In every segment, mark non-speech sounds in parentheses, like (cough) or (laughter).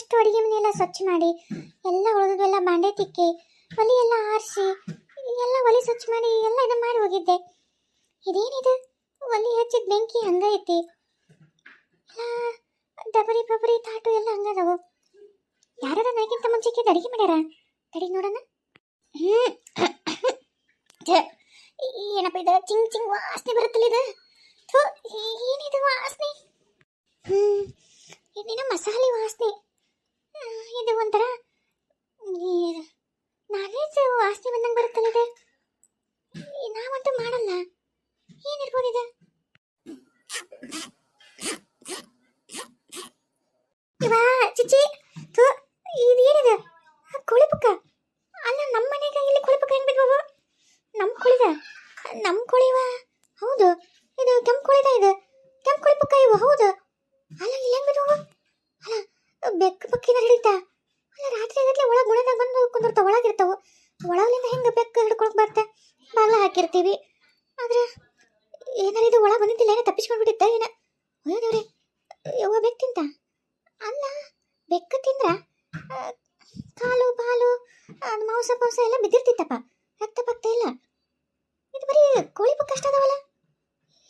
ಅಷ್ಟು ಅಡುಗೆ ಮನೆಯೆಲ್ಲ ಸ್ವಚ್ಛ ಮಾಡಿ, ಎಲ್ಲ ಉಳಿದೆಲ್ಲ ಬಾಂಡೆ ತಿಕ್ಕಿ, ಒಲಿ ಎಲ್ಲ ಆರಿಸಿ, ಎಲ್ಲ ಒಲಿ ಸ್ವಚ್ಛ ಮಾಡಿ ಎಲ್ಲ ಇದು ಮಾಡಿ ಹೋಗಿದ್ದೆ. ಇದೇನಿದು? ಒಲಿ ಹಚ್ಚಿದ ಬೆಂಕಿ ಹಂಗೈತಿ ಎಲ್ಲ ಡಬರಿ ಬಬರಿ ತಾಟು ಎಲ್ಲ ಹಂಗದವು ಯಾರದ ನನಗಿಂತ ಮುಂಚೆಕ್ಕೆ ಅಡಿಗೆ ಮಾಡ್ಯಾರ? ತಡಿ ನೋಡೋಣ. ಏನಪ್ಪ ಇದು? ಚಿಂಗ್ ಚಿಂಗ್ ವಾಸನೆ ಬರುತ್ತಲ್ಲ ಇದು? ಏನಿದು ವಾಸನೆ? ಹ್ಮ್ ಇದೇನೋ ಮಸಾಲೆ ವಾಸನೆ. ಇದು ಒಂಥರ ನಾನ್ ಆಸ್ತಿ ಬಂದಂಗೆ ಬರುತ್ತಲ್ಲ ಇದೆ? ನಾವಂತೂ ಮಾಡಲ್ಲ. ಏನಿರ್ಬೋದಿದೆ ಇವಾ ಚಿಚ್ಚಿ ಇದು ಏನು ಕೋಳಿ ಅಲ್ಲ ನಮ್ಮ ಮನೆಗೆ ಇಲ್ಲಿ ಕೋಳಿ ಪುಕ್ಕ ಹೆಂಗ್ ನಮ್ಮ ಕೋಳಿದ? ನಮ್ಮ ಕೋಳಿವ? ಹೌದು ಇದು ಕೆಂಪು ಕೋಳಿದ ಇದು ಕೆಂಪು ಕೋಳಿ ಪುಕ್ಕ ಇವು ಹೌದು ಅಲ್ಲ ಇಲ್ಲಿ ಹೆಂಗ್ ಬಿದ್ವು ಅಲ್ಲ ಬೆಕ್ಕ ಪಕ್ಕಿನ ಹಿಡಿತಾ ಅಲ್ಲ ರಾತ್ರಿ ಆಗತ್ಲೆ ಒಳಗೆ ಗುಣದಾಗ ಬಂದು ಕುಂದಿರ್ತಾವ ಒಳಗಿರ್ತಾವು ಒಳಗಿಂದ ಹೆಂಗೆ ಬೆಕ್ಕ ಹಿಡ್ಕೊಳಕ್ ಬರುತ್ತೆ ಬಾಗ್ಲ ಹಾಕಿರ್ತೀವಿ ಆದ್ರೆ ಏನಾರ ಇದು ಒಳಗೆ ಬಂದಿದ್ದಿಲ್ಲ ಏನೋ ತಪ್ಪಿಸ್ಕೊಂಡು ಬಿಟ್ಟಿದ್ದ ಏನ ಅಯ್ಯೋ ದೇವ್ರೆ ಯವ್ವ ಬೆಕ್ಕ ತಿಂತ ಅಲ್ಲ ಬೆಕ್ಕ ತಿಂದ್ರ ಆ, ಕಾಲು ಪಾಲು ಅದು ಮಾಂಸ ಪಾಂಸ ಎಲ್ಲ ಬಿದ್ದಿರ್ತಿತ್ತಪ್ಪ ರಕ್ತ ಪಕ್ತ ಇಲ್ಲ ಇದು ಬರೀ ಕೋಳಿ ಪುಕ್ಕ ಅಷ್ಟ ಅದಾವಲ್ಲ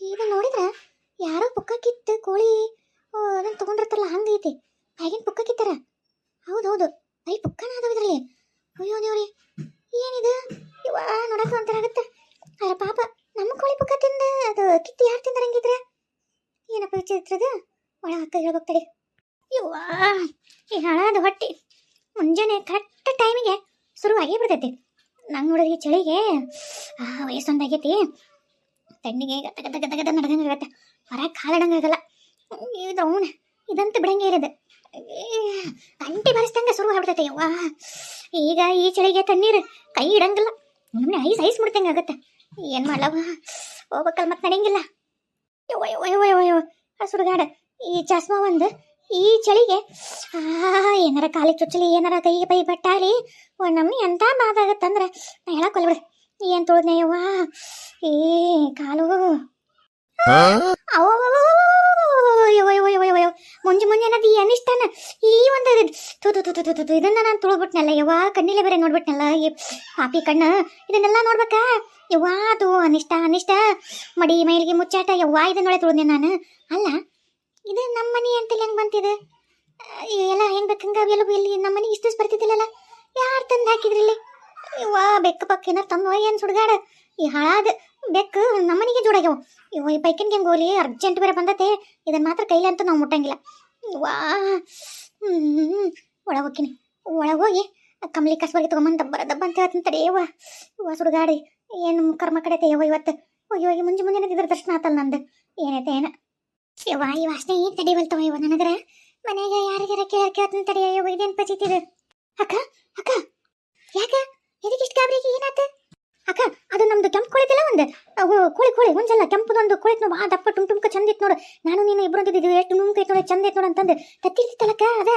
ಇದು ನೋಡಿದ್ರ ಯಾರೋ ಪುಕ್ಕ ಕಿತ್ತು ಕೋಳಿ ಅದನ್ನ ತಗೊಂಡಿರ್ತಾರಲ್ಲ ಹಂಗೈತಿ ಆಗಿನ ಪುಕ್ಕ ಕಿತ್ತಾರ ಹೌದೌದು ಬರೀ ಪುಕ್ಕನ ಅದಾವ ಇದ್ರಲ್ಲಿ ಅಯ್ಯೋ ದೇವ್ರಿ ಏನಿದು ಇವ ನೋಡಕ್ಕೆ ಒಂಥರ ಆಗುತ್ತೆ ಅಲ್ಲ ಪಾಪ ನಮ್ಮ ಕೋಳಿ ಪುಕ್ಕ ತಿಂದ ಅದು ಕಿತ್ತು ಯಾರು ತಿಂದಾರ ಹಂಗಿದ್ರೆ ಏನಪ್ಪ ವಿಚಿತ್ರದ ಒಳ ಅಕ್ಕ ಹೇಳ್ಬೇಕ್ತಡಿ ಯವ್ವಾ ಈ ಹಾಳಾದ ಹೊಟ್ಟಿ ಮುಂಜಾನೆ ಕರೆಕ್ಟ್ ಟೈಮಿಗೆ ಶುರುವಾಗೇ ಬಿಡ್ತೈತಿ ನಂಗೆ ನೋಡಿದ್ರೆ ಈ ಚಳಿಗೆ ವಯಸ್ಸೊಂದಾಗೈತಿ. ತಣ್ಣಿಗೆ ಗದ ಗದ ಗದ ಗದ ನಡ್ದಂಗೆ ಆಗತ್ತೆ. ಹೊರಗೆ ಕಾಲಡಂಗೆ ಆಗಲ್ಲ. ಇದು ಅವನು, ಇದಂತೂ ಬಿಡಂಗೆ ಇರೋದು. ಗಂಟೆ ಬರೆಸ್ದಂಗೆ ಶುರು ಆಗ್ಬಿಡ್ತೈತೆ ಯವ್ವಾ. ಈಗ ಈ ಚಳಿಗೆ ತಣ್ಣೀರು ಕೈ ಇಡಂಗಿಲ್ಲ. ನಮ್ಮನೆ ಐಸ್ ಐಸ್ ಮುಡ್ದಂಗೆ ಆಗತ್ತೆ. ಏನು ಮಾಡಲವ ಹೋಗ್ಬೇಕಲ್ಲ ಮತ್ತೆ ನಡೆಯಂಗಿಲ್ಲ. ಯವ್ವ ಯವ್ವ ಯವ್ವ ಯವ್ವ ಸುಡುಗಾಡ ಈ ಚಸ್ಮಾ ಒಂದು ಈ ಚಳಿಗೆ ಏನಾರ ಕಾಲಿಗೆ ಚುಚ್ಚಲಿ ಏನಾರ ಕೈಗೆ ಬೈ ಬಟ್ಟಾಲಿ ಒಂದು ನಮ್ನಿ ಎಂಥ ಮಾತಾಗತ್ತಂದ್ರೆ ನಾ ಹೇಳಕ್ ಬಿಡು ಏನು ತೊಳ್ದೆ ಯವ್ವ ಏ ಕಾಲು ಮುಂಜೆ ಮುಂಜೆ ಅನ್ನೋದು ಈ ಅನಿಷ್ಟಾನ ಈ ಒಂದು ತು ತು ತು ತು ತು ತು ತು ಇದನ್ನ ನಾನು ತೊಳ್ಬಿಟ್ನಲ್ಲ ಯವ್ವ ಕಣ್ಣಿಲೆ ಬೇರೆ ನೋಡ್ಬಿಟ್ನಲ್ಲ ಈ ಪಾಪಿ ಕಣ್ಣು ಇದನ್ನೆಲ್ಲ ನೋಡ್ಬೇಕಾ ಯವ್ವ ಅದು ಅನಿಷ್ಟ ಅನಿಷ್ಟ ಮಡಿ ಮೈಲಿಗೆ ಮುಚ್ಚಾಟ ಯವ್ವ ಇದನ್ನೊಳೆ ತೊಳ್ದೆ ನಾನು ಅಲ್ಲ ಇದು ನಮ್ಮ ಮನೆ ಅಂತ ಹೆಂಗ್ ಬಂತಿದೆ? ಎಲ್ಲ ಹೆಂಗ್ ಬೇಕಂಗ ಅವೆಲ್ಲ ಇಲ್ಲಿ ನಮ್ಮ ಮನೆಗೆ ಇಷ್ಟು ಬರ್ತಿದ್ದಿಲ್ಲಲ್ಲ? ಯಾರು ತಂದು ಹಾಕಿದ್ರಿಲ್ಲಿ ವಾ ಬೆಕ್ಕ ಪಕ್ಕ ಏನಾರು ತಂದು ಏನು ಸುಡ್ಗಾಡ? ಈ ಹಾಳಾದ ಬೆಕ್ಕು ನಮ್ಮನಿಗೆ ಜೋಡಾಗ್ಯವು ಇವ ಈ ಪೈಕಿನ ಹೆಂಗೆ ಹೋಗ್ಲಿ? ಅರ್ಜೆಂಟ್ ಬೇರೆ ಬಂದತೆ. ಇದನ್ನು ಮಾತ್ರ ಕೈಲಿ ಅಂತೂ ನಾವು ಮುಟ್ಟಂಗಿಲ್ಲ. ವಾ ಒಳಗೆ ಹೋಗ್ತೀನಿ. ಒಳಗೆ ಹೋಗಿ ಕಮ್ಲಿ ಕಸ್ಬಾಗಿ ತೊಗೊಂಬಂದು ದಬ್ಬರ ದಬ್ಬ ಅಂತ ಹೇಳ್ತೀನಿ ತಡಿ. ಯವ್ವ ಸುಡುಗಾಡಿ. ಏನು ಕರ್ಮ ಕಡೆ ಯವ್ವ ಇವತ್ತು? ಹೋಗಿ ಹೋಗಿ ಮುಂಜೆ ಮುಂಜಾನೆ ಇದ್ರ ದರ್ಶನ ಆತಲ್ಲ ನಂದು. ಏನೈತೆ, ಏನ. ಯವ್ವ, ಈ ವಾಸನೆ ಏನು ತಡಿವಲ್ತವ ಇವ ನನಗರ? ಮನೆಗೆ ಯಾರಿಗಾರ ಕೇಳ ಕೇಳ್ತೀನಿ ತಡಿ, ಅಯ್ಯೋ, ಇದೇನು ಪಚಿತಿದು ಅಕ್ಕ ಅಕ್ಕ, ಯಾಕ? ಇದಕ್ಕೆ ಇಷ್ಟ ಗಾಬರಿಗೆ ಏನಾತ? ಅಕ್ಕ, ಅದು ನಮ್ದು ಕೆಂಪು ಕೋಳಿದಿಲ್ಲ ಒಂದು? ಕೋಳಿ ಕೋಳಿ ಒಂದ್ಸಲ ಕೆಂಪುದೊಂದು ಕೋಳಿ ನೋಡು ಆ ದಪ್ಪ ಟುಮ್ ಟುಮ್ಕ ಚಂದ ಇತ್ತು ನೋಡು. ನಾನು, ನೀನು ಇಬ್ರು ಅಂತಿದ್ದೀವಿ ಎಷ್ಟು ನುಮ್ಕ ಐತೆ ನೋಡು, ಚಂದ ಐತೆ ನೋಡು ಅಂತಂದು ತತ್ತಿರ್ತಿತ್ತಲ್ಲಕ್ಕ ಅದ?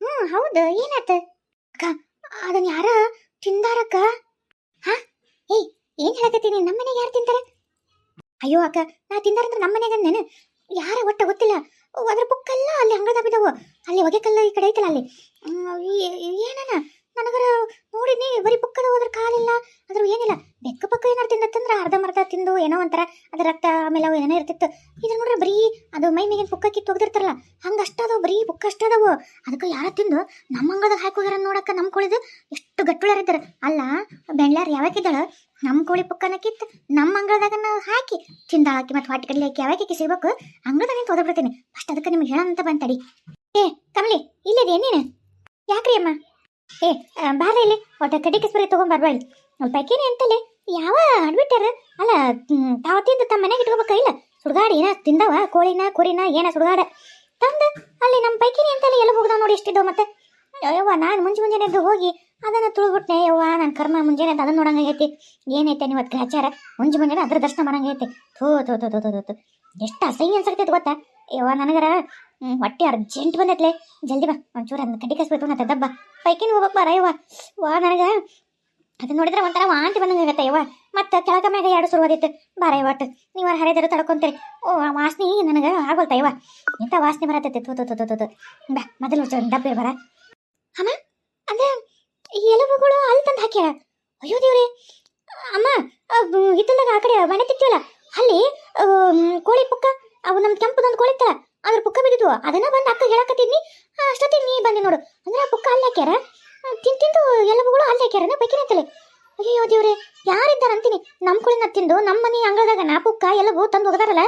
ಹ್ಞೂ ಹೌದು, ಏನಾತ? ಅಕ್ಕ ಅದನ್ನ ಯಾರ ತಿಂದಾರಕ್ಕ? ಹಾ? ಏಯ್, ಏನ್ ಹೇಳಕತ್ತೀನಿ ನಮ್ಮ ಮನೆಗೆ ಯಾರು ತಿಂತಾರ? ಅಯ್ಯೋ, ಅಕ್ಕ, ನಾ ತಿಂದಾರಂದ್ರೆ ನಮ್ಮ ಮನೆಗೆ ಅಂದೇನು ಯಾರ ಒಟ್ಟ ಗೊತ್ತಿಲ್ಲ. ಅದ್ರ ಬುಕ್ಕಲ್ಲ ಅಲ್ಲಿ ಹಂಗದ ಬಿದ್ದವು. ಅಲ್ಲಿ ಹೊಗೆ ಕಲ್ಲ ಈ ಕಡೆ ಐತಲ್ಲ ಅಲ್ಲಿ. ಏನನ ನನಗರ ನೋಡಿದ್ನಿ, ಬರೀ ಪಕ್ಕದ ಹೋದ್ರೆ ಕಾಲಿಲ್ಲ. ಅದ್ರ ಏನಿಲ್ಲ, ಬೆಕ್ಕ ಪಕ್ಕ ಏನಾರು ತಿಂದತ್ತಂದ್ರೆ ಅರ್ಧ ಮರ್ಧ ತಿಂದು ಏನೋ ಒಂಥರ ಅದ್ರ ರಕ್ತ ಆಮೇಲೆ ಅವು ಏನೋ ಇರ್ತಿತ್ತು. ಇದನ್ನ ನೋಡ್ರೆ ಬರೀ ಅದು ಮೈ ಮೇಗಿನ ಪುಕ್ಕ ಕಿತ್ತು ಒಗ್ದಿರ್ತಾರಲ್ಲ, ಹಂಗ ಬರೀ ಪುಕ್ಕ ಅಷ್ಟದವು ಅದಕ್ಕೆ ಯಾರ ತಿಂದು ನಮ್ಮ ಅಂಗದಾಗ ಹಾಕಿ ಹೋಗ್ಯಾರ ನೋಡಕ್ಕ ನಮ್ಮ ಕೋಳಿದು ಎಷ್ಟು ಗಟ್ಟುಳರಿದ್ದಾರೆ ಅಲ್ಲ ಬೆಳ್ಳಾರ ಯಾವಾಗಿದ್ದಾಳ ನಮ್ಮ ಕೋಳಿ ಪುಕ್ಕನ ಕಿತ್ತು ನಮ್ಮ ಅಂಗಳದಾಗ ಹಾಕಿ ತಿಂದ ಹಾಕಿ ಮತ್ತೆ ಹೊಟ್ಟೆ ಕಡಲಿ ಹಾಕಿ ಯಾವಾಗ ಸಿಗ್ಬೇಕು, ಅಂಗಳದಾಗ ನಿಂತು ಓದ್ಬಿಡ್ತೀನಿ ಫಸ್ಟ್ ಅದಕ್ಕೆ ನಿಮ್ಗೆ ಹೇಳಂತ ಬಂತಡಿ ಏ, ಕಮಲಿ ಇಲ್ಲಿದೆ ನೀನು? ಯಾಕ್ರಿ ಅಮ್ಮ? ಏ ಬಾರ ಇಲ್ಲಿ. ಒಟ್ಟ ಕಡಿಕೆ ಸ್ಪ್ರೇ ನೋಡಿ ಪೈಕೇನೆ ಅಂತಲೇ ಯಾವ ಅಡ್ಬಿಟ್ಟಾರ ಅಲ್ಲ ತಾವತ್ತಿಂದ ತಾವ ತಿಂದು ತಮ್ಮ ಮನೆಗೆ ಇಟ್ಕೋಬೇಕ ಇಲ್ಲ? ಸುಡ್ಗಾಡಿ ಏನ ತಿಂದವ, ಕೋಳಿನ, ಕುರಿನ, ಏನ ಸುಡ್ಗಾಡ? ತಂದ, ಅಲ್ಲಿ ನಮ್ಮ ಪೈಕಿನಿ ಅಂತಲೇ ಎಲ್ಲ ಹೋಗ್ದಾವ ನೋಡಿ ಎಷ್ಟಿದ್ದವು ಮತ್ತೆ. ಯವ್ವ, ನಾನು ಮುಂಜೆ ಮುಂಜಾನೆ ಎದ್ದು ಹೋಗಿ ಅದನ್ನು ತುಳಿದ್ಬಿಟ್ನೆ, ಯವ್ವ ನನ್ನ ಕರ್ಮ ಮುಂಜಾನೆ ಎದ್ದು ಅದನ್ನ ನೋಡಂಗೈತಿ ಏನೈತೆ ನೀವು ಅದಕ್ಕೆ ಆಚಾರ? ಮುಂಜೆ ಮುಂಜಾನೆ ಅದ್ರ ದರ್ಶನ ಮಾಡಂಗೈತಿ ಥೋ ಥೋ ಥೋ ಥೋ ಥೋ ಎಷ್ಟು ಅಸಹ್ಯ ಅನ್ಸಕ್ತೈತೆ ಗೊತ್ತಾ? ಯವ್ವ, ನನಗರ ಹೊಟ್ಟೆ ಅರ್ಜೆಂಟ್ ಬಂದೈತ್ಲೆ. ಜಲ್ದಿ ಬಾ, ಒಂಚೂರು ಅದನ್ನ ಕಡ್ಡಿ ಕಸ್ಬೇಕು ತದಬ್ಬಾ ದಬ್ಬ ಪೈಕಿನ ಹೋಗ್ಬೇಕು ಬರ ಯವ್ವ ವಾ, ನನಗ. ಅದನ್ನ ನೋಡಿದ್ರೆ ಒಂಥರ ವಾಂತಿ ಬಂದಂಗೆ ಆಗತ್ತೆ ಯವ್ವ ಮತ್ತೆ ಕೆಳಗ ಮ್ಯಾಗ ಎರಡು ಶುರುವಾದಿತ್ತು ಬಾರ ಒಟ್ಟು ನೀವು ಹರಿದರು ತಡ್ಕೊಂತೀರಿ. ಓ, ಆ ವಾಸನೆ ನನಗೆ ಆಗೋಲ್ತ ಯವ್ವ ಇಂಥ ವಾಸನೆ ಬರತೈತಿ. ತೂತು ತೂತು ಬ್ಯಾ ತೂ ಬಾ ಮೊದಲು ಡಬ್ಬಿ ಬರ ಅಮ್ಮ, ಅಂದ್ರೆ ಎಲುಬುಗಳು ಅಲ್ಲಿ ತಂದು ಹಾಕ್ಯಾರ? ಅಯ್ಯೋ ದೇವ್ರಿ. ಅಮ್ಮ ಹಿತ್ತಲ್ದಾಗ ಆ ಮನೆ ತಿಕ್ತೀವಲ್ಲ ಅಲ್ಲಿ ಆ, ಮ್, ಕೋಳಿ ಪುಕ್ಕ ಅವು ನಮ್ಮ ಕೆಂಪದೊಂದು ಕೋಳಿ ಇತ್ತಲ್ಲ ಅದ್ರ ಪುಕ್ಕ ಬಿದ್ದಿದ್ವು ಅದನ್ನ ಬಂದು ಅಕ್ಕ ಹೇಳಕತ್ತಿದ್ನಿ ಅಷ್ಟೊತ್ತಿಗೆ ನೀ ಬಂದಿ ನೋಡು ಅಂದ್ರೆ ಆ ಪುಕ್ಕ ಅಲ್ಲಿ ಹಾಕ್ಯಾರ ಆ, ತಿಂದ್ ತಿಂದು ಎಲುಬುಗಳು ಅಲ್ಲಿ ಹಾಕ್ಯಾರ ಬೈಕಿನತ್ತಲೆ ಅಯ್ಯೋ ದೇವ್ರೆ ಯಾರಿದ್ದಾರ ಅಂತೀನಿ ನಮ್ಮ ಕುಳಿನ ತಿಂದು ನಮ್ಮ ಮನೆ ಅಂಗಳದಾಗ ನಾ ಪುಕ್ಕ ಎಲುಬು ತಂದು ಹೋಗದಾರಲ್ಲ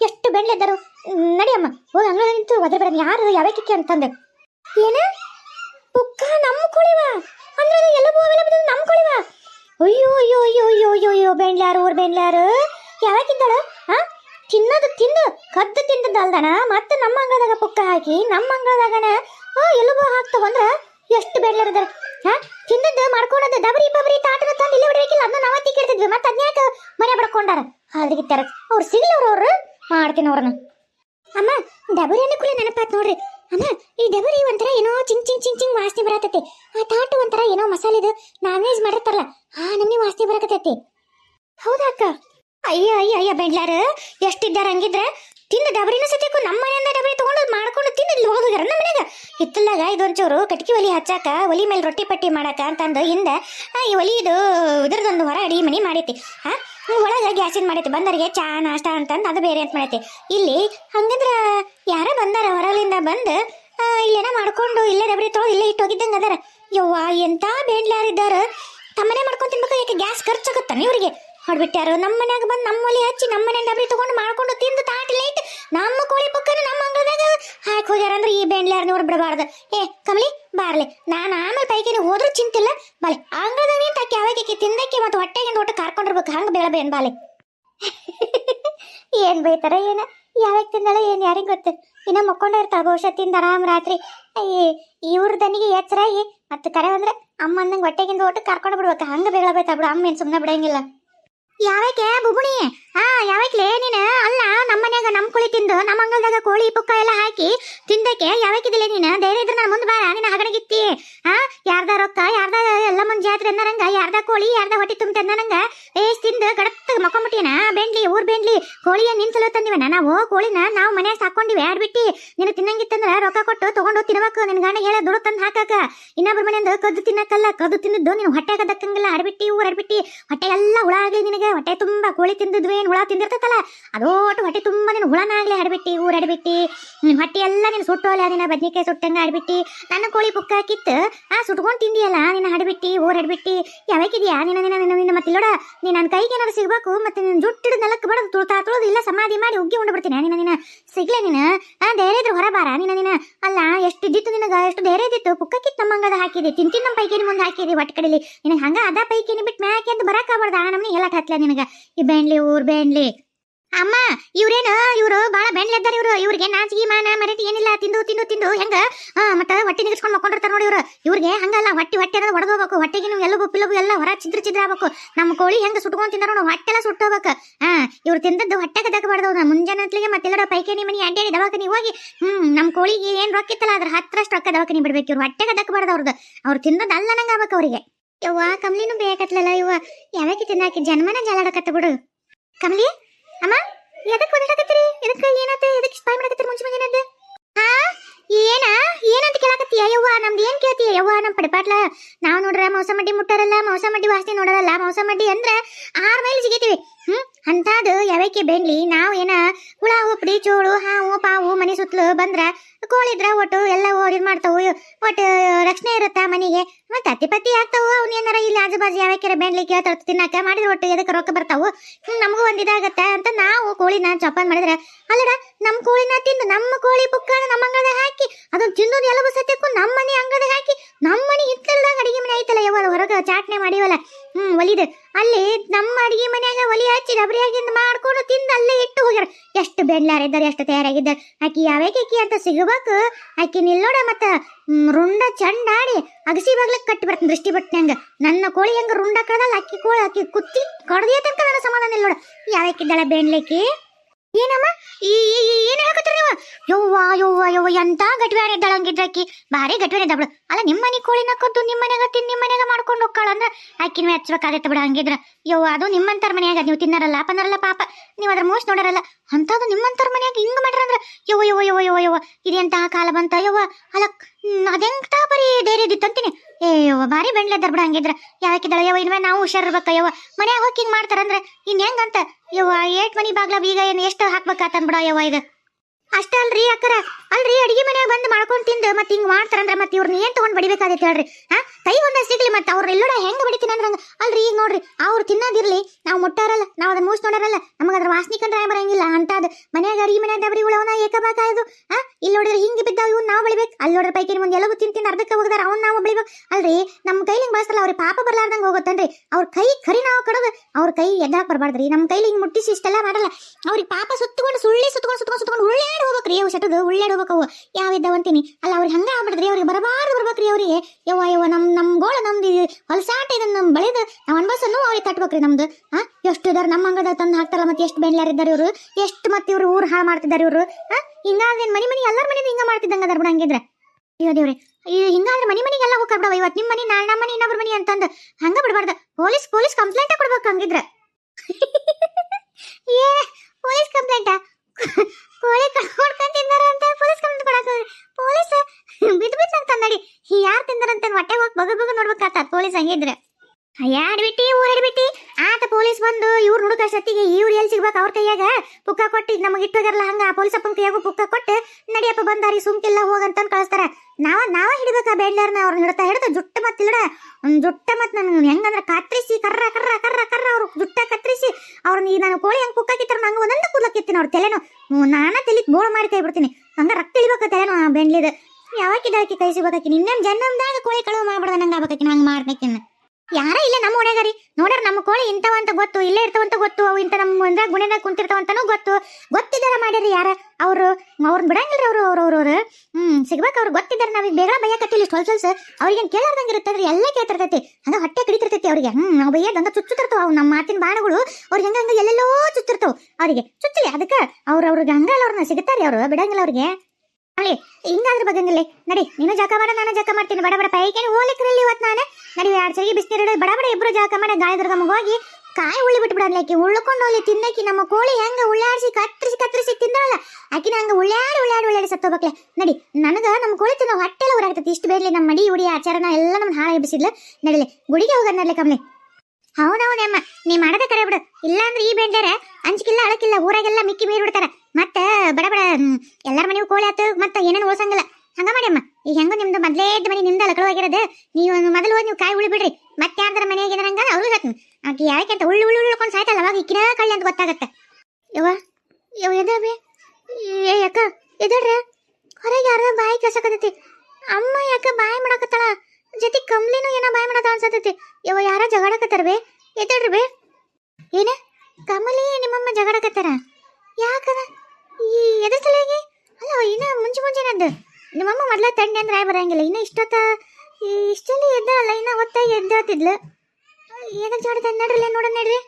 ಎಷ್ಟು ಬೆಂಡ್ಲಿದ್ದಾರು ನಡಿಯಮ್ಮ ಹೋಗಿ ಅಂಗಳದಾಗ ನಿಂತು ಒದ್ರ ಬೇಡ ಅಂತಂದೆ. ಏನ? ಪುಕ್ಕ, ನಮ್ಮ ಅಂದ್ರೆ ಅದು ಅವೆಲ್ಲ ಬಿದ್ದು ನಮ್ಮ ಅಯ್ಯೋ ಅಯ್ಯೋ ಅಯ್ಯೋ ಅಯ್ಯೋ ಅಯ್ಯೋ ಅಯ್ಯೋ, ಬೆಂಡ್ಲಾರು, ಊರ್ ಬೆಂಡ್ಲಾರು. ಯಾವಾಗಿದ್ದಾಳ ಹಾ ತಿನ್ನೋದು ತಿಂದು, ಕದ್ದು ತಿಂದದ್ದಲ್ದಣ ಮತ್ತೆ ನಮ್ಮ ಅಂಗಳದಾಗ ಪುಕ್ಕ ಹಾಕಿ, ನಮ್ಮ ಅಂಗಳದಾಗನ ಎಲುಬು ಹಾಕ್ತಾವ ಅಂದ್ರ ಎಷ್ಟು ಬೆಂಡ್ಲಾರಿದಾರೆ ಹಾ ತಿಂದದ್ದು, ಮಾಡ್ಕೊಂಡದ್ದು, ಡಬರಿ ಬಬರಿ ತಾಟನ ತಂದು ಇಲ್ಲಿ ಹೊಡಿಬೇಕಿಲ್ಲ, ಅದನ್ನ ನಾವ ಕೇಳ್ತಿದ್ವಿ ಮತ್ತೆ ಅದ್ನ್ಯಾಕ ಮನೆ ಬಡ್ಕೊಂಡಾರ? ಹಾಲ್ದಿಗಿತ್ತಾರ ಅವ್ರು ಸಿಗ್ಲವ್ರು ಅವ್ರು. ಮಾಡ್ತೀನಿ ಅವ್ರನ್ನ ಅಮ್ಮ, ಡಬರಿ ಅನ್ನಕ್ಕೂಲೆ ನೆನಪಾತ್ ನೋಡ್ರಿ. ಅಮ್ಮ ಈ ಡಬರಿ ಒಂಥರ ಏನೋ ಚಿಂಗ್ ಚಿಂಗ್ ಚಿಂಗ್ ಚಿಂಗ್ ವಾಸನೆ ಬರತೈತಿ. ಆ ತಾಟು ಒಂಥರ ಏನೋ ಮಸಾಲೆದು ನಾನ್ ವೆಜ್ ಮಾಡಿರ್ತಾರಲ್ಲ ಆ ನಮ್ಗೆ ವಾಸನೆ ಬರಕತೈತಿ. ಹೌದಾ ಅಕ್ಕ? ಅಯ್ಯ ಅಯ್ಯ ಅಯ್ಯ ಬೆಂಡ್ಲಾರ ಎಷ್ಟಿದ್ದಾರ ಹಂಗಿದ್ರೆ ತಿಂದ ಡಬರಿನ ಸತ್ಯಕ್ಕೂ ನಮ್ಮ ಮನೆಯಿಂದ ಡಬರಿ ತಗೊಂಡು ಮಾಡ್ಕೊಂಡು ತಿಂದು ಇಲ್ಲಿ ಹೋಗಿದಾರ ನಮ್ಮ ಮನ್ಯಾಗ ಹಿತ್ತಲಾಗ ಇದೊಂಚೂರು ಕಟ್ಕಿ ಒಲಿ ಹಚ್ಚಾಕ ಒಲಿ ಮೇಲೆ ರೊಟ್ಟಿ ಪಟ್ಟಿ ಮಾಡಾಕ ಅಂತಂದು ಹಿಂದೆ ಆ, ಈ ಒಲಿ ಇದು ಇದ್ರದೊಂದು ಹೊರ ಅಡಿ ಮನಿ ಮಾಡೈತಿ ಹಾ ಒಳಗ ಗ್ಯಾಸಿನ ಮಾಡೈತಿ. ಬಂದರಿಗೆ ಚಾ, ನಾಷ್ಟ ಅಂತಂದು ಅದು ಬೇರೆ ಅಂತ ಮಾಡೈತಿ. ಇಲ್ಲಿ ಹಂಗಂದ್ರ ಯಾರ ಬಂದಾರ ಹೊರಲಿಂದ ಬಂದು ಇಲ್ಲೇನ ಮಾಡ್ಕೊಂಡು ಇಲ್ಲೇ ರಬ್ರಿ ತೊಗೊಂಡು ಇಲ್ಲೇ ಇಟ್ಟು ಹೋಗಿದ್ದಂಗೆ ಅದಾರ. ಯವ್ವ, ಎಂತ ಬೇಡ್ಲಾರಿದ್ದಾರ ತಮ್ಮನೆ ಮಾಡ್ಕೊಂಡು ತಿನ್ಬೇಕು, ಯಾಕೆ ಗ್ಯಾಸ್ ಖರ್ಚಾಗುತ್ತಾನೆ ಇವರಿಗೆ? ಹೊಡ್ಬಿಟ್ಟಾರು ನಮ್ಮ ಮನ್ಯಾಗ ಬಂದು ನಮ್ಮ ಒಲಿ ಹಚ್ಚಿ ನಮ್ಮ ಮನೆ ಡಬ್ರಿ ತಗೊಂಡು ಮಾಡ್ಕೊಂಡು ತಿಂದು ತಾಟಿ ಲೈಟ್ ನಮ್ಮ ಕೋಳಿ ಪಕ್ಕನ ನಮ್ಮ ಅಂಗಳದಾಗ ಹಾಕಿ ಹೋಗ್ಯಾರ ಅಂದ್ರೆ ಈ ಬೇಂಡ್ಲಾರ ನೋಡಿ ಬಿಡಬಾರ್ದು ಏ, ಕಮಲಿ, ಬಾರ್ಲಿ. ನಾನು ಆಮೇಲೆ ಪೈಕಿನ ಹೋದ್ರೂ ಚಿಂತಿಲ್ಲ. ಬಾಲೆ ಅಂಗಳದಾಗ ನಿಂತ ಆಕಿ ಯಾವಾಗ ತಿಂದಕ್ಕೆ ಮತ್ತು ಹೊಟ್ಟೆಗಿಂದ ಊಟ ಕಾರ್ಕೊಂಡಿರ್ಬೇಕು. ಹಂಗೆ ಬೇಡ ಬೇನ್ ಬಾಲೆ ಏನ್ ಬೈತಾರ ಏನು. ಯಾವಾಗ ತಿಂದಳ ಏನು ಯಾರಿಗ್ ಗೊತ್ತು. ಇನ್ನ ಮಕ್ಕೊಂಡ ಇರ್ತಾಳ ಬಹುಶಃ ತಿಂದ ಆರಾಮ್ ರಾತ್ರಿ. ಇವ್ರ ದನಿಗೆ ಎಚ್ಚರಾಗಿ ಮತ್ತೆ ಕರೆ ಅಂದ್ರೆ ಅಮ್ಮ ಹೊಟ್ಟೆಗಿಂದು ಹೊಟ್ಟೆಗಿಂದ ಊಟ ಕರ್ಕೊಂಡು ಬಿಡ್ಬೇಕು. ಹಂಗ ಬೇಗ ಬಿಡು. ಅಮ್ಮ ಏನು ಸುಮ್ಮನೆ ಬಿಡಂಗಿಲ್ಲ. ಯಾವಕ್ಕೆ ಬುಬುಣಿ? ಹಾ, ಯಾವಾಗ್ಲೇ ನೀನ? ಅಲ್ಲ, ನಮ್ಮ ನಮ್ಮ ಕೋಳಿ ತಿಂದು, ನಮ್ಮ ಅಂಗಳದಾಗ ಕೋಳಿ ಪುಕ್ಕ ಎಲ್ಲ ಹಾಕಿ ತಿಂದಕ್ಕೆ ಯಾವಕ್ಕಿದಿಲ್ಲ ನೀನು? ಧೈರ್ಯ ಇದ್ರ ನಾನು ಮುಂದೆ ಬಾರ ನಿನ್ನ ಹಗಣಗಿತ್ತಿ ಹಾ, ಯಾರ್ದ ರೊಕ್ಕ, ಯಾರ್ದ ಎಲ್ಲ ಮಂದಿ ಜಾತ್ರೆ ಅನ್ನರಂಗ ಯಾರ್ದ ಕೋಳಿ, ಯಾರ್ದ ಹೊಟ್ಟೆ ತುಂಬ ಅನ್ನರಂಗ ಏಸ್ ತಿಂದು ಗಡತ್ತ ಮಕ್ಕೊಂಬಿಟ್ಟಿನ ಬೆಂಡ್ಲಿ, ಊರ್ ಬೆಂಡ್ಲಿ ಕೋಳಿಯ ನಿನ್ಸಲು ತಂದಿವನ? ನಾವು ಕೋಳಿನ ನಾವು ಮನ್ಯಾಗ ಸಾಕೊಂಡಿವಿ, ಆಡ್ಬಿಟ್ಟಿ. ನಿನಗೆ ತಿನ್ನಂಗಿತ್ತಂದ್ರ ರೊಕ್ಕ ಕೊಟ್ಟು ತಗೊಂಡು ತಿನ್ಬೇಕು. ನಿನ್ ಗಂಡ ಹೇಳ ದುಡ್ಡು ತಂದು ಹಾಕಾಕ. ಇನ್ನೊಬ್ರ ಮನೆಯಿಂದ ಕದ್ದು ತಿನ್ನಕಲ್ಲ, ಕದ್ದು ತಿಂದಿದ್ದು ನೀನು ಹೊಟ್ಟೆಗ ದಕ್ಕಂಗಿಲ್ಲ, ಆಡ್ಬಿಟ್ಟಿ, ಊರ್ ಆಡ್ಬಿಟ್ಟಿ. ಹೊಟ್ಟೆ ಎಲ್ಲ ಹುಳ ಆಗ್ಲಿ ನಿನಗೆ. ಹೊಟ್ಟೆ ತುಂಬಾ ಕೋಳಿ ತಿಂದಿದ್ವಿ. ಹುಳ ತಿಂದಿರ್ತೈತಲ್ಲ? ಅದೋಟು ಹೊಟ್ಟೆ ತುಂಬಾ ನೀನು ಹುಳನಾಗ್ಲಿ ಆಡ್ಬಿಟ್ಟಿ ಊರ್ ಆಡ್ಬಿಟ್ಟಿ ನಿನ್ ಹೊಟ್ಟೆ ಎಲ್ಲ ನೀನು ಸುಟ್ಟೋಲ್ಲ ನಿನ್ನ ಬದ್ನಿಕಾಯಿ ಸುಟ್ಟಂಗ ಆಡ್ಬಿಟ್ಟಿ ನನ್ನ ಕೋಳಿ ಪುಕ್ಕ ಕಿತ್ತು ಆ, ಸುಟ್ಕೊಂಡ್ ತಿಂದಿಯಲ್ಲ, ನಿನ್ನ ಹಡ್ಬಿಟ್ಟಿ, ಊರ್ ಯಾವಾಗಿದ್ಯಾ ನಿನ್ನ ನಿನ್ನ ನಿನ್ನ ನಿನ್ನ, ಮತ್ತೆ ಇಲ್ಲೋಡ, ನೀ ನನ್ನ ಕೈಗೆ ಏನಾದ್ರು ಸಿಗಬೇಕು, ಮತ್ತೆ ನಿನ್ನ ಜುಟ್ಟಿಡ ನೆಲಕ್ಕೆ ಬಡದು ತುಳ್ತಾ ತುಳಿದು ಇಲ್ಲ ಸಮಾಧಿ ಮಾಡಿ ಉಗ್ಗಿ ಉಂಡು ಬಿಡ್ತೀನಿ. ನಿನ್ನ ನಿನ್ನ, ಸಿಗ್ಲೆ ನೀನು. ಆ ಧೈರ್ಯ ಇದ್ರೆ ಹೊರಬಾರ? ನಿನ್ನ ನಿನ್ನ ನಿನಗ ಎಷ್ಟು ಧೈರ್ಯ ಇದ್ದಿತ್ತು. ಪುಕ್ಕ ನಮ್ಮಂಗದ ಹಾಕಿದೆ. ತಿಂತಿನ ನಮ್ಮ ಪೈಕೇನಿ ಮುಂದೆ ಹಾಕಿದೆ ಒಟ್ಟು ಕಡೆಲಿ. ನಿನಗೆ ಹಂಗ ಅದ ಪೈಕೇನಿ ಬಿಟ್ಟು ಮ್ಯಾಕೆ ಅಂತ ಬರಕಾಗ್ಬಾರ್ದು ಆ ನಮ್ಮನೆ ಹೇಳಕ್ ಹತ್ಲ ನಿನಗ. ಈ ಬೆಂಡ್ಲಿ, ಊರ್ ಬೆಂಡ್ಲಿ. ಅಮ್ಮ, ಇವ್ರೇನ, ಇವ್ರು ಬಹಳ ಬೆಂಡ್ಲಿ ಇದ್ದಾರೆ ಇವ್ರು. ಇವ್ರಿಗೆ ನಾಚಿಗೆ ಮಾನ ಮರಟಿ ಏನಿಲ್ಲ, ತಿಂದು ತಿಂದು ತಿಂದು, ಹೆಂಗ? ಮತ್ತ ಹೊಟ್ಟೆ ನಿಗಿಸ್ಕೊಂಡು ಮಕ್ಕೊಂಡಿರ್ತಾರ ನೋಡಿ ಇವ್ರು. ಇವ್ರಿಗೆ ಹಂಗಲ್ಲ, ಹೊಟ್ಟಿ, ಹೊಟ್ಟೆ ಅನ್ನೋದು ಹೊಡೆದೋಗ್ಬೇಕು ಹೊಟ್ಟೆಗೆ ನೀವು ಎಲ್ಲಬು ಪಿಲ್ಲಬು ಎಲ್ಲ ಹೊರ ಚಿದ್ರ ಚಿದ್ರ ಆಗ್ಬೇಕು. ನಮ್ಮ ಕೋಳಿ ಹೆಂಗ ಸುಟ್ಕೊಂಡ್ ತಿಂದಾರ ನೋಡಿ, ಹೊಟ್ಟೆಲ್ಲ ಸುಟ್ಟೋಗ್ಬೇಕು. ಹಾ, ಇವ್ರು ತಿಂದದ್ದು ಹೊಟ್ಟೆಗೆ ದಕ್ಕಬಾರ್ದವ್ ಮುಂಜಾನೆ ಹೊತ್ಲಿಗೆ ಮತ್ತೆಲ್ಲರ ಪೈಕೇನಿ ಮನಿ ಅಡ್ಡಾಡಿ ದವಾಖಾನಿ ಹೋಗಿ, ಹ್ಮ್ ನಮ್ಮ ಕೋಳಿಗೆ ಏನ್ ರೊಕ್ಕ ಇತ್ತಲ್ಲ, ಅದ್ರ ಹತ್ರಷ್ಟು ರೊಕ್ಕ ದವಾಖಾನಿ ಬಿಡ್ಬೇಕು. ಇವ್ರು ಹೊಟ್ಟೆಗೆ ದಕ್ಕಬಾರ್ದು ಅವ್ರದ್ದು ಅವ್ರು ತಿಂದದ್ದು ಅಲ್ಲ ನಂಗೆ ಆಗ್ಬೇಕು ಅವರಿಗೆ. ಯವ್ವ, ಕಮ್ಲಿನೂ ಬೇಕತ್ಲಲ್ಲ ಇವ್ವ ಯಾವಾಗ ತಿನ್ನಾಕಿ ಜನ್ಮನ ಜಾಲಾಡಕತ್ತ ಬಿಡು. ಕಮ್ಲಿ ಅಮ್ಮ ಎದಕ್ಕೆ ಓಡಾಡಕತ್ತೀರಿ ಎದಕ್ಕೆ ಏನಾತ? ಎದಕ್ಕೆ ಸ್ಪೈ ಮಾಡಕತ್ತೀರಿ ಮುಂಚೆ ಮುಂಜಾನೆ ಹಾ? ಏನ? ಏನಂತ ಕೇಳಕತ್ತೀಯ ಯವ್ವ ನಮ್ದು ಏನ್ ಕೇಳ್ತೀಯ ಯವ್ವ ನಮ್ ಪಡಿಪಾಟ್ಲ, ನಾವ್ ನೋಡ್ರ ಮೋಸ ಮಡ್ಡಿ ಮುಟ್ಟಾರಲ್ಲ ಮೋಸ ಮಡ್ಡಿ ವಾಸ್ತಿ ನೋಡೋದಲ್ಲ ಮೋಸ ಮಡ್ಡಿ ಅಂದ್ರ ಆರ್ ಮೈಲ್ ಸಿಗಿತೀವಿ ಹ್ಮ್? ಯಾವಕ್ಕೆ ಬೆಂಡ್ಲಿ? ನಾವು ಏನ ಹುಳ ಉಪ್ಡಿ ಚೋಳು, ಹಾವು, ಪಾವು, ಮನೆ ಸುತ್ತಲು ಬಂದ್ರ ಕೋಳಿದ್ರ ಒಟ್ಟು ಎಲ್ಲ ಓಡಿ ಮಾಡ್ತಾವು. ಒಟ್ಟು ರಕ್ಷಣೆ ಇರುತ್ತ ಮನೆಗೆ. ಮತ್ತೆ ಅತಿ ಪತಿ ಆಗ್ತಾವು, ಅವ್ನ ಏನಾರ ಇಲ್ಲಿ ಆಜು ಬಾಜು ಯಾವಕ್ಯಾರ ಬೆಂಡ್ಲಿ ಕೇಳ್ತಾರ ತಿನ್ನಾಕ? ಮಾಡಿದ್ರೆ ಒಟ್ಟು ಎದಕ್ಕೆ ರೊಕ್ಕ ಬರ್ತಾವು? ನಮಗೂ ಒಂದು ಅಂತ ನಾವು ಕೋಳಿನ ಚಪಾನ್ ಮಾಡಿದ್ರೆ, ಅಲ್ಲಡ ನಮ್ಮ ಕೋಳಿನ ತಿಂದು ನಮ್ಮ ಕೋಳಿ ಬುಕ್ಕನ ನಮ್ಮ ಅಂಗಡ ಹಾಕಿ ಅದನ್ನ ತಿನ್ನೋದು ಎಲ್ಲ ಸತ್ಯಕ್ಕೂ ನಮ್ಮ ಮನೆ ಅಂಗಡ ಹಾಕಿ ನಮ್ಮ ಮನೆ ಹಿತ್ತಲದಾಗ ಅಡಿಗೆ ಮನೆ ಐತಲ್ಲ ಯಾವ ಹೊರಗೆ ಚಾಟ್ನೆ ಮಾಡಿವಲ್ಲ. ಹ್ಮ್, ಒಲಿದು. ಅಲ್ಲಿ ನಮ್ಮ ಅಡಿಗೆ ಮನ್ಯಾಗ ಒಲಿ ಹಚ್ಚಿ ಡಬರಿಯಾಗಿಂದ ಮಾಡ್ಕೊಂಡು ತಿಂದು ಅಲ್ಲೇ ಇಟ್ಟು ಹೋಗ್ಯಾರ. ಎಷ್ಟು ಬೆಡ್ಲಾರಿದ್ದಾರೆ ಎಷ್ಟು ತಯಾರಾಗಿದ್ದಾರೆ. ಆಕಿ ಅಕ್ಕಿ ಅಂತ ಸಿಗಬೇಕು ಆಕಿ ನಿಲ್ಲೋಡ ಮತ್ತ ರುಂಡ ಚಂಡಾಡಿ ಅಗಸಿ ಬಾಗ್ಲಕ್ ಕಟ್ಟಿ ಬರ್ತೀನಿ ದೃಷ್ಟಿ ಬಟ್ನಂಗ ನನ್ನ ಕೋಳಿ ಹೆಂಗ ರುಂಡ ಕಡದಲ್ಲ ಅಕ್ಕಿ ಕೋಳಿ ಅಕ್ಕಿ ಕುತ್ತಿ ಕಡ್ದಿಯ ತನಕ ನನ್ನ ಸಮಾಧಾನ ಇಲ್ಲ ನೋಡ ಯಾವ್ಯಾಕಿದ್ದಾಳೆ ಬೆಣ್ಲಿಕ್ಕಿ ಏನಮ್ಮ? ಈ ಏನು ಹೇಳಕತ್ತೀರಿ ನೀವು? ಯವ್ವ ಯವ್ವ ಯವ್ವ, ಎಂತ ಗಟ್ವ್ಯಾರ ಆಕಿ. ಭಾರಿ ಗಟ್ವ್ಯಾರ ಇದ್ದಾಳ ಅಲ್ಲ, ನಿಮ್ಮ ಮನೆ ಕೋಳಿನ ಕದ್ದು ನಿಮ್ಮ ಮನೆಗ ತಿನ್ ನಿಮ್ಮ ಮನೆಗ ಮಾಡ್ಕೊಂಡು ಹೋಗ್ಕಾಳ ಅಂದ್ರ ಆಕಿನ ಹಚ್ಬೇಕಾಗತ್ತೆ ಬಿಡ ಹಂಗಿದ್ರ. ಯವ್ವ, ಅದು ನಿಮ್ಮಂತರ ಮನೆಯಾಗ. ನೀವು ತಿನ್ನಾರಲ್ಲ ಪನ್ನರಲ್ಲ ಪಾಪ. ನೀವು ಅದ್ರ ಮೋಸ್ಟ್ ನೋಡರಲ್ಲ. ಅಂತದು ನಿಮ್ಮಂತರ ಮನೆಯಾಗ ಹಿಂಗ ಮಾಡ್ರ ಅಂದ್ರ ಯವ್ವ ಯವ್ವ ಯವ್ವ ಯವ್ವ. ಯವ್ವ ಇದೆಂತ ಕಾಲ ಬಂತ? ಯವ್ವ ಅಲ್ಲ ಅದೆಂತ ಬರೀ ಧೈರ್ಯ ಇದ್ದಿತ್ತು ಅಂತೀನಿ. ಬಾರಿ ಭಾರಿ ಬೆಂಡ್ಲೆದ್ದಾರ ಬಿಡ, ಹಂಗಿದ್ರ. ಯಾಕಿದ್ದಾಳ? ಯವ್ವ ಇನ್ಮೇ ನಾವು ಹುಷಾರಿರ್ಬೇಕ ಯವ್ವ. ಮನ್ಯಾಗ ಹೋಗಿ ಹಿಂಗ್ ಮಾಡ್ತಾರಂದ್ರೆ ಇನ್ ಹೆಂಗಂತ? ಯವ್ವ, ಏಟ್ ಮನಿ ಬಾಗ್ಲ ಬೀಗ ಏನ್ ಎಷ್ಟು ಹಾಕ್ಬೇಕಾತನ್ ಬಿಡ, ಯವ್ವ, ಇದು. ಅಷ್ಟ ಅಲ್ರಿ ಅಕ್ಕರ. ಅಲ್ರಿ ಅಡಿಗೆ ಮನ್ಯಾಗ ಬಂದು ಮಾಡ್ಕೊಂಡ್ ತಿಂದು ಮತ್ತೆ ಹಿಂಗ್ ಮಾಡ್ತಾರಂದ್ರ ಮತ್ತೆ ಇವ್ರನ್ನ ಏನ್ ತಗೊಂಡ್ ಬಡಿಬೇಕಾಗೈತಿ ಹೇಳ್ರಿ ಹಾ ಕೈ ಒಂದ ಸಿಗ್ಲಿ ಮತ್ತೆ ಅವ್ರ ಎಲ್ಲೋಡ ಹೆಂಗ್ ಬಡಿತೀನಿ ಅಲ್ರಿ ಈಗ ನೋಡ್ರಿ, ಅವ್ರು ತಿನ್ನೋದಿರ್ಲಿ, ನಾವು ಮುಟ್ಟಾರಲ್ಲ, ನಾವು ಅದನ್ನ ಮೂಸ್ ನೋಡಾರಲ್ಲ, ನಮಗೆ ಅದ್ರ ವಾಸನೆ ಕಂಡ್ರೆ ಬರಂಗಿಲ್ಲ, ಅಂತದ್. ಮನ್ಯಾಗ ಅರಿ ಮನ್ಯಾಗ ದಬರಿ ಉಳವನ ಏಕಬಾಕ ಇದು ಹಾ ಇಲ್ಲಿ ನೋಡಿದ್ರೆ ಹಿಂಗೆ ಬಿದ್ದಾವ, ಇವ್ನ ನಾವ್ ಬೆಳಿಬೇಕು. ಅಲ್ಲಿ ನೋಡ್ರಿ ಪೈಕಿ ಒಂದ್ ಎಲ್ಲವೂ ತಿಂತೀನಿ, ಅರ್ಧಕ್ಕೆ ಹೋಗದಾರ, ಅವ್ನ ನಾವು ಬೆಳಿಬೇಕು. ಅಲ್ರಿ ನಮ್ಮ ಕೈಲಿ ಹಿಂಗ್ ಬಳಸಲ್ಲ ಅವ್ರಿಗೆ ಪಾಪ ಬರ್ಲಾರ್ದಂಗೆ ಹೋಗುತ್ತನ್ರಿ. ಅವ್ರ ಕೈ ಖರಿ ನಾವು ಕಡೋದು, ಅವ್ರ ಕೈ ಎದ್ದಾಕ್ ಬರಬಾರ್ದ್ರಿ. ನಮ್ಮ ಕೈಲಿ ಹಿಂಗೆ ಮುಟ್ಟಿಸಿ ಇಷ್ಟೆಲ್ಲ ಮಾಡಲ್ಲ. ಅವ್ರಿಗೆ ಪಾಪ ಸುತ್ತಕೊಂಡು ಸುಳ್ಳಿ ಸುತ್ತಕೊಂಡು ಸುತ್ತಕೊಂಡು ಸುತ್ತಕೊಂಡು ಉಳ್ಳಾಡಿ ಹೋಗ್ಬೇಕ್ರಿ. ಅವು ಶಟದು ಉಳ್ಳಾಡಿ ಹೋಗ್ಬೇಕು ಅವು ಯಾವ ಇದ್ದಾವ ಅಂತೀನಿ. ಅಲ್ಲ, ಅವ್ರಿಗೆ ಹಂಗ ಆಗ್ಬಿಡ್ರಿ ಅವ್ರಿಗೆ ಬರಬಾರ್ದು ಬರ್ಬೇಕ್ರಿ ಅವ್ರಿಗೆ. ಯವ್ವ ಯವ್ವ ನಮ್ಮ ನಮ್ಮ ಹೊಲಸಾಟ ಇದನ್ನ ನಮ್ ಬಳಿದ ನಾವ್ ಅನ್ಭವಿಸನ್ನು ಅವ್ರಿಗೆ ಕಟ್ಬೇಕ್ರಿ ನಮ್ದು. ಹಾ ಎಷ್ಟು ಇದಾರ, ನಮ್ಮ ಅಂಗದ ತಂದು ಹಾಕ್ತಾರಲ್ಲ ಮತ್ತೆ ಎಷ್ಟು ಬೆಳ್ಯಾರಿದ್ದಾರೆ ಇವರು. ಎಷ್ಟು ಮತ್ತೆ ಇವ್ರು ಊರು ಹಾಳು ಮಾಡ್ತಿದ್ದಾರೆ ಇವರು. ಹಾ ಹಿಂಗಾದ್ರೆ ಮನಿ ಮನಿ ಎಲ್ಲರ ಮನೆ ಹಿಂಗ ಮಾಡ್ತಿದ್ದಂಗ ಅದಾರ ಬಿಡ ಹಂಗಿದ್ರೆ. ಅಯ್ಯೋ ದೇವ್ರಿ ಹಿಂಗಾದ್ರೆ ಮನಿ ಮನಿಗೆಲ್ಲ ಹೋಗ್ಕ ಬಿಡವ? ಇವತ್ತು ನಿಮ್ಮ ಮನಿ, ನಾಳೆ ನಮ್ಮ ಮನಿ, ಇನ್ನೊಬ್ರ ಮನಿ ಅಂತಂದು. ಹಂಗ ಬಿಡಬಾರ್ದು. ಪೊಲೀಸ್ ಪೊಲೀಸ್ ಕಂಪ್ಲೇಂಟ್ ಕೊಡ್ಬೇಕು ಹಂಗಿದ್ರೆ. (laughs) ಏ, ಪೊಲೀಸ್ ಕಂಪ್ಲೇಂಟ್? ಕೋಳಿ ಕಡ್ಕೊಂಡ್ ತಿಂದಾರ ಅಂತ ಪೊಲೀಸ್ ಕಂಪ್ಲೇಂಟ್ ಕೊಡಕ ಪೊಲೀಸ್ ಬಿದ್ದು ಬಿದ್ದು ಅಂತ ತಂದಡಿ ಯಾರು ತಿಂದಾರಂತ ಹೊಟ್ಟೆ ಹೋಗಿ ಬಗ ಬಗ ನೋಡ್ಬೇಕಾತ ಪೊಲೀಸ್ ಹಂಗಿದ್ರೆ ಯಾಡ್ಬಿಟ್ಟಿ ಓಡಾಡ್ಬಿಟ್ಟಿ ಆತ ಪೊಲೀಸ್ ಬಂದು ಇವ್ರು ಹುಡುಕಷ್ಟೊತ್ತಿಗೆ ಇವ್ರು ಎಲ್ಲಿ ಸಿಗ್ಬೇಕು ಅವ್ರ ಕೈಯಾಗ? ಪುಕ್ಕ ಕೊಟ್ಟು ನಮಗೆ ಇಟ್ಟೋಗಿರಲ್ಲ ಹಂಗ ಪೊಲೀಸ್ ಅಪ್ಪನ ಕೈಯಾಗೂ ಪುಕ್ಕ ಕೊಟ್ಟು ನಡಿಯಪ್ಪ ಬಂದಾರಿ, ಸುಮ್ಕಿಲ್ಲ ಹೋಗಂತ ಕಳಿಸ್ತಾರ. ನಾವ ನಾವ ಹಿಡ್ಬೇಕಾ ಬೇಡ್ಲಾರ್ನ ಅವ್ರನ್ನ ಹಿಡ್ತಾ ಹಿಡ್ದು ಜುಟ್ಟ ಮತ್ತಿಲ್ಲಡ ಜುಟ್ಟ ಮತ್ ನನ್ ಹೆಂಗಂದ್ರ ಕತ್ತರಿಸಿ ಕರ್ರ ಕರ್ರ ಕರ್ರ ಕರ್ರ ಅವ್ರು ಜುಟ್ಟ ಕತ್ರಿಸಿ ಅವ್ರನ್ನ ಈ ನಾನು ಕೋಳಿ ಹಂಗ ಕುಕ್ಕ ಕಿತ್ತಾರ ನಂಗೆ ಒಂದೊಂದು ಕೂದ್ಲಕ್ಕಿತ್ತೀನಿ ಅವ್ರ ತಲೆನು. ನಾನ ತಲಿ ಬೋಳ ಮಾಡಿ ಕೈ ಬಿಡ್ತೀನಿ. ಹಂಗ ರಕ್ತ ಇಳಿಬೇಕ ತಲೆನು ಬೆಂಡ್ಲಿದ. ಯಾವಾಗ ಕೈ ಸಿಗ್ಬೇಕಾಕಿ ಇನ್ನೊಂದು ಜನ್ಮದಾಗ ಕೋಳಿ ಕಳುವು ಮಾಡ್ಬಿಡ್ದ, ನಂಗೆ ಆಗ್ಬೇಕಾಕಿ ಹಂಗ ಮಾಡ್ಬೇಕಿನ್ನ ಯಾರ ಇಲ್ಲ ನಮ್ಮ ಒಣಗರಿ ನೋಡ್ರ ನಮ್ಮ ಕೋಳಿ ಇಂಥವ ಅಂತ ಗೊತ್ತು, ಇಲ್ಲೇ ಇರ್ತಾವಂತ ಗೊತ್ತು, ಅವು ಇಂಥ ನಮ್ಮ ಒಂದ ಗುಣದಾಗ ಕುಂತಿರ್ತಾವಂತನೂ ಗೊತ್ತು. ಗೊತ್ತಿದ್ದಾರ ಮಾಡ್ಯಾರಿ ಯಾರ? ಅವರು ಅವ್ರನ್ನ ಬಿಡಂಗಿಲ್ರಿ ಅವರು, ಅವ್ರು ಅವ್ರವ್ರು ಹ್ಮ್, ಸಿಗ್ಬೇಕು ಅವ್ರು ಗೊತ್ತಿದ್ದಾರೆ ನಾವೀಗ ಬೇಗ ಬಯ್ಯ ಕಟ್ಟಿಲ್ಲ ಹೊಲ್ಸಲ್ಸ್. ಅವ್ರಿಗೇನು ಕೇಳಾರ್ದಂಗೆ ಇರ್ತದ್ರಿ, ಎಲ್ಲ ಕೇಳ್ತಿರ್ತೈತಿ. ಹಂಗ ಹೊಟ್ಟೆ ಕಡಿತಿರ್ತೈತಿ ಅವ್ರಿಗೆ. ಹ್ಮ್, ನಾವು ಬಯ್ಯದ ಹಂಗ ಚುಚ್ಚುತ್ತಿರ್ತಾವ ಅವು ನಮ್ಮ ಮಾತಿನ ಬಾಣಗಳು. ಅವ್ರಿಗೆ ಹಂಗ ಹಂಗ ಎಲ್ಲೆಲ್ಲೋ ಚುಚ್ಚಿರ್ತಾವ ಅವರಿಗೆ ಚುಚ್ಚಲಿ, ಅದಕ್ಕೆ ಅವ್ರ, ಅವ್ರಿಗೆ ಹಂಗಲ್ಲ ಅವ್ರನ್ನ ಸಿಗುತ್ತಾರೆ ಅವ್ರು, ಬಿಡಂಗಿಲ್ಲ ಅವ್ರಿಗೆ. ಅಲ್ಲಿ ಹಿಂಗಾದ್ರೆ ಬಗಂಗಿಲ್ಲ. ನಡಿ, ನೀನು ಜಾಕ ಮಾಡ, ನಾನು ಜಾಕ ಮಾಡ್ತೀನಿ. ಬಡ ಬಡ ಪೈಕೇನು ಹೋಲಿಕ್ರಲ್ಲಿ ಇವತ್ತು ನಾನು. ನಡಿ, ಎರಡು ಸರಿ ಬಿಸಿನೀರು ಬಡ ಬಡ ಇಬ್ರು ಜಾಕ ಮಾಡಿ ಗಾಯದುರ್ಗಮ್ಮಗೆ ಹೋಗಿ ಕಾಯಿ ಉಳ್ಳಿ ಬಿಟ್ಟು ಬಿಡನ್ಲಕ್ಕಿ ಉಳ್ಕೊಂಡು ಹೋಗ್ಲಿ ತಿನ್ನಕಿ ನಮ್ಮ ಕೋಳಿ ಹೆಂಗ ಉಳ್ಳಾಡಿಸಿ ಕತ್ತರಿಸಿ ಕತ್ತರಿಸಿ ತಿಂದಳಲ್ಲ? ಆಕಿನ ಹಂಗ ಉಳ್ಳಾಡಿ ಉಳ್ಳಾಡಿ ಉಳ್ಳಾಡಿ ಸತ್ತೋಗ್ಬೇಕ್ಲೆ. ನಡಿ, ನನಗೆ ನಮ್ಮ ಕೋಳಿ ತಿನ್ನೋ ಹೊಟ್ಟೆಲ್ಲ ಊರಾಗ್ತೈತಿ ಇಷ್ಟು ಬೇರ್ಲಿ ನಮ್ಮ ಮಡಿ, ಉಡಿ ಆಚಾರನ ಎಲ್ಲ ನಮ್ಮ ಹಾಳು ಎಬ್ಬಿಸಿದ್ಲು ನಡಿಲಿ, ಗುಡಿಗೆ ಹೋಗನ್ನರ್ಲೆ ಕಮ್ಮಿ ಹೌದೌದಮ್ಮ, ನೀ ಮಾಡದೆ ಕರೆ ಬಿಡು. ಇಲ್ಲಾಂದ್ರೆ ಈ ಬೆಂಡರೆ ಅಂಜಿಕಿಲ್ಲ ಅಳಕಿಲ್ಲ, ಊರಾಗೆಲ್ಲ ಮಿಕ್ಕಿ ಮೀರ್ ಬಿಡ್ತಾರ. ಮತ್ತೆ ಬಡ ಬಡ ಎಲ್ಲರ ಎಲ್ಲಾರ ಮನೆಗೂ ಕೋಳಿ ಆತು ಮತ್ತ ಏನೇನು ಉಳ್ಸಂಗಿಲ್ಲ ಹಂಗ ಮಾಡಿಯಮ್ಮ ಈಗ ಹೆಂಗೋ ನಿಮ್ದು ಮೊದ್ಲೇ ಮನೆ ನಿಮ್ದ ಲಕಳವಾಗಿರೋದು ನೀವು ಮೊದಲು ಹೋಗಿ ನೀವು ಕಾಯಿ ಉಳಿ ಬಿಡ್ರಿ ಮತ್ತೆ ಯಾರ್ದಾರ ಮನೆಯಾಗ ಇದ್ರಂಗ ಅವ್ರು ಹೇಳ್ತೀನಿ ಆಕೆ ಯಾಕೆ ಅಂತ ಉಳ್ಳು ಉಳ್ಳು ಉಳ್ಕೊಂಡು ಸಾಯ್ತಲ್ಲ ಅವಾಗ ಇಕ್ಕಿನ ಕಳ್ಳಿ ಅಂತ ಗೊತ್ತಾಗತ್ತೆ. ಯವ್ವ ಯವ್ ಏ ಯಾಕ ಎದಡ್ರ ಹೊರಗೆ ಯಾರ ಬಾಯಿ ಕೆಸಕತೈತಿ ಅಮ್ಮ ಯಾಕ ಬಾಯಿ ಮಾಡಕತ್ತಾಳ? ಜೊತೆ ಕಂಬ್ಲಿನೂ ಏನೋ ಬಾಯಿ ಮಾಡತ್ತ ಅನ್ಸತೈತಿ. ಯವ್ವ, ಯಾರ ಜಗಳಕತ್ತಾರ ಬೇ. ಎದಡ್ರಿ ಬೇ. ಏನ? ಕಮಲಿ ನಿಮ್ಮಮ್ಮ ಜಗಳಕತ್ತಾರ? ಯಾಕದ? ಈ ಎದ್ರ ಸಲಾಗಿ ಅಲ್ಲ, ಇನ್ನ ಮುಂಚೆ ನಂದು ನಿಮ್ಮಮ್ಮ ಮೊದ್ಲ ತಣ್ಣೆ ಅಂದ್ರೆ ಆಯ್ ಬರಂಗಿಲ್ಲ. ಇನ್ನ ಇಷ್ಟೊತ್ತ ಇಷ್ಟಲ್ಲಿ ಎದ್ದ ಇನ್ನ ಹೊತ್ತ ಎದ್ದೇಳ್ತಿದ್ಲು ಏನ ಜಾಡ್ದ ನಡ್ರಲ್ಲ ನೋಡ ನಡ್ರಿ.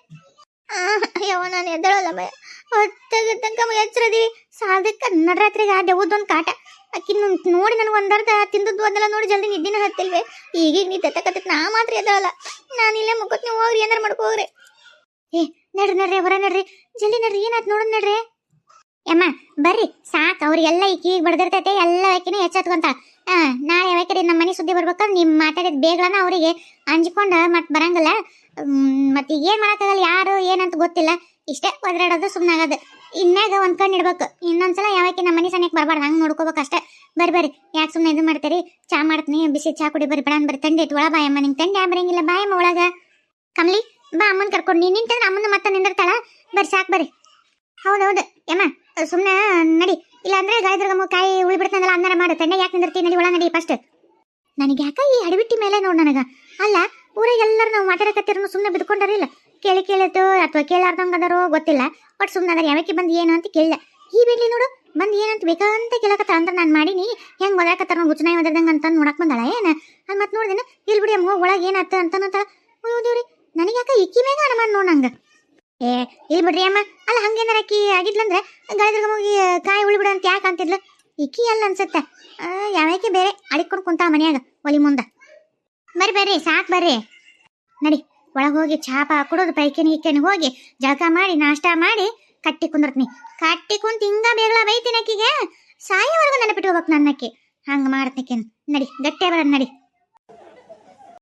ಅಯ್ಯೋ, ನಾನು ಎದ್ದಳಲ್ಲ ಮೇ ಹೊತ್ತಾಗ ತನಕ ಎಚ್ಚರದಿ. ಸಾಲದಕ್ಕೆ ನಡ್ರಾತ್ರಿಗೆ ಆ ದೆವ್ವದೊಂದು ಕಾಟ. ಅಕ್ಕಿ ನೋಡಿ ನನಗೆ ಒಂದರ್ಧ ತಿಂದದ್ದು ಅದೆಲ್ಲ ನೋಡಿ ಜಲ್ದಿ ನಿದ್ದಿನ ಹತ್ತಿಲ್ವೇ. ಈಗೀಗ ನೀ ತೆತ್ತಕತ್ತ ನಾ ಮಾತ್ರ ಎದ್ದಳಲ್ಲ. ನಾನು ಇಲ್ಲೇ ಮುಖತ್ ನೀವು ಹೋಗ್ರಿ, ಏನಾರು ಮಾಡ್ಕೋಗ್ರಿ ಏ, ನಡ್ರಿ ನಡ್ರಿ, ಹೊರ ನಡ್ರಿ. ಜಲ್ದಿ ನಡ್ರಿ ಏನಾಯ್ತು ನೋಡೋಣ ನಡ್ರಿ. ಯಮ್ಮ, ಬರ್ರಿ. ಸಾಕ್, ಅವ್ರಿಗೆಲ್ಲ ಈಕೀಗ ಬಡ್ದಿರ್ತೈತೆ, ಎಲ್ಲ ಆಕಿನ ಆ, ನಾಳೆ ಯಾವಾಕಡೆ ನಮ್ಮ ಮನೆ ಸುದ್ದಿ ಬರ್ಬೇಕಂದ್ರೆ ನಿಮ್ಮ ಮಾತಾಡಿದ ಬೇಗನ ಅವರಿಗೆ ಅಂಜ್ಕೊಂಡ ಮತ್ತೆ ಬರಂಗಿಲ್ಲ. ಮತ್ತೆ ಈಗ ಏನ್ ಮಾಡಕ್ಕಾಗಲ್ಲ, ಯಾರು, ಏನಂತ ಗೊತ್ತಿಲ್ಲ. ಇಷ್ಟೇ ಒದರಾಡೋದು ಸುಮ್ಮನಾಗದು ಇನ್ನಾಗ ಒಂದ್ ಕಣ್ಣು ಇಡ್ಬೇಕು. ಇನ್ನೊಂದ್ಸಲ ಯಾವಾಕಿ ನಮ್ಮ ಮನೆ ಸನಿಯಕ್ಕೆ ಬರಬಾರ್ದು, ಹಂಗೆ ನೋಡ್ಕೋಬೇಕು ಅಷ್ಟೇ. ಬರ್ರಿ ಬರ್ರಿ. ಯಾಕೆ ಸುಮ್ಮನೆ ಇದು ಮಾಡ್ತೀರಿ? ಚಾ ಮಾಡ್ತೀನಿ, ಬಿಸಿ ಚಾ ಕುಡಿ, ಬರ್ರಿ. ಬಡ ಬರ್ರಿ. ತಂಡಿ ಐತಿ ಒಳ ಬಾಯಮ್ಮ ನಿಂಗೆ ತಂಡಿ ಆ ಬರಂಗಿಲ್ಲ ಬಾಯಮ್ಮ ಒಳಗ. ಕಮ್ಲಿ, ಬಾ ಅಮ್ಮನ್ ಕರ್ಕೊಂಡು, ನೀನ್ ನಿಂತಂದ್ರೆ ಅಮ್ಮನ ಮತ್ತೆ ನಿಂದಿರ್ತಾಳ. ಬರ್ರಿ, ಸಾಕು, ಬರ್ರಿ. ಹೌದೌದು ಯಮ್ಮ ಸುಮ್ಮನೆ ನಡಿ. ಇಲ್ಲ ಅಂದ್ರೆ ಗಾಳಿ ಗಾಯದ್ರಗಮ್ಮ ಕಾಯಿ ಉಳಿಬಿಡ್ತಾನಲ್ಲ ಅನ್ನಾರ ಮಾಡು. ತಂಡೆ ಯಾಕೆ ನಿಂದಿರ್ತೀನಿ ನಡಿ ಒಳ ನಡಿ ಫಸ್ಟ್ ನನಗೆ ಯಾಕ ಈ ಅಡವಿಟ್ಟಿ ಮೇಲೆ ನೋಡು ನನಗ? ಅಲ್ಲ, ಊರಾಗ ಎಲ್ಲರೂ ನಾವು ಮಾತಾಡಕತ್ತಿರೋ ಸುಮ್ಮನೆ ಬಿದ್ಕೊಂಡಾರಿಲ್ಲ ಕೇಳಿ ಕೇಳಿತು, ಅಥವಾ ಅದಾರೋ ಗೊತ್ತಿಲ್ಲ. ಬಟ್ ಸುಮ್ಮನೆ ಅದ್ರ ಯಾವಕ್ಕೆ ಬಂದು ಏನು ಅಂತ ಕೇಳಿಲ್ಲ ಈ ಬಿಡ್ಲಿ ನೋಡು, ಬಂದು ಏನಂತ ಬೇಕಂತ ಕೇಳಕತ್ತ ಅಂದ್ರೆ ನಾನು ಮಾಡೀನಿ, ಹೆಂಗ್ ಒದರಾಕತ್ತಾರ ನಾವು ಗುಚ್ಚನಾಯಿ ಒದರ್ದಂಗ ಅಂತ ನೋಡಕ್ ಬಂದಳ ಏನು? ಅಲ್ಲಿ ಮತ್ತೆ ನೋಡಿದೇನೆ ಇಲ್ಲಿ ಬಿಡಿ ಅಮ್ಮ, ಒಳಗೆ ಏನಾಯ್ತು ಅಂತ ನನಗೆ ಯಾಕ ಇಕ್ಕಿ ಮೇಗ ಅನುಮಾನ ನೋಡ್ ನಂಗ? ಏ ಇಲ್ಲಿ ಬಿಡ್ರಿ ಅಮ್ಮ. ಅಲ್ಲ, ಹಂಗೇನಾರ ಅಕ್ಕಿ ಆಗಿದ್ಲಂದ್ರೆ ಗಾಯದ್ರಿಗೆ ಹೋಗಿ ಕಾಯಿ ಉಳಿಬಿಡ ಅಂತ ಯಾಕೆ ಅಂತಿದ್ಲು? ಇಕ್ಕಿ ಅಲ್ಲ ಅನ್ಸತ್ತೆ. ಯಾವ್ಯಾಕೆ ಬೇರೆ? ಅಡಿಕೊಂಡು ಕುಂತ ಮನ್ಯಾಗ, ಒಲಿ ಮುಂದ. ಬರ್ರಿ ಬರ್ರಿ, ಸಾಕು ಬರ್ರಿ. ನಡಿ, ಒಳಗೆ ಹೋಗಿ ಚಾಪ ಕುಡೋದು ಪೈಕೇನಿ ಇಕ್ಕೇನಿ ಹೋಗಿ ಜಳಕ ಮಾಡಿ, ನಾಷ್ಟ ಮಾಡಿ, ಕಟ್ಟಿ ಕುಂದಿರ್ತೀನಿ. ಕಟ್ಟಿ ಕುಂತ ಹಿಂಗ ಬೇಗಳ ಬೈತೀನಿ ಆಕಿಗೆ ಸಾಯೋವರೆಗೂ ನೆನಪಿಟ್ಕೋಬೇಕು ನನ್ನಕ್ಕಿ ಹಂಗ ಮಾಡ್ತೀನಿ ನಡಿ, ಗಟ್ಟೆ ಬರೋದು ನಡಿ.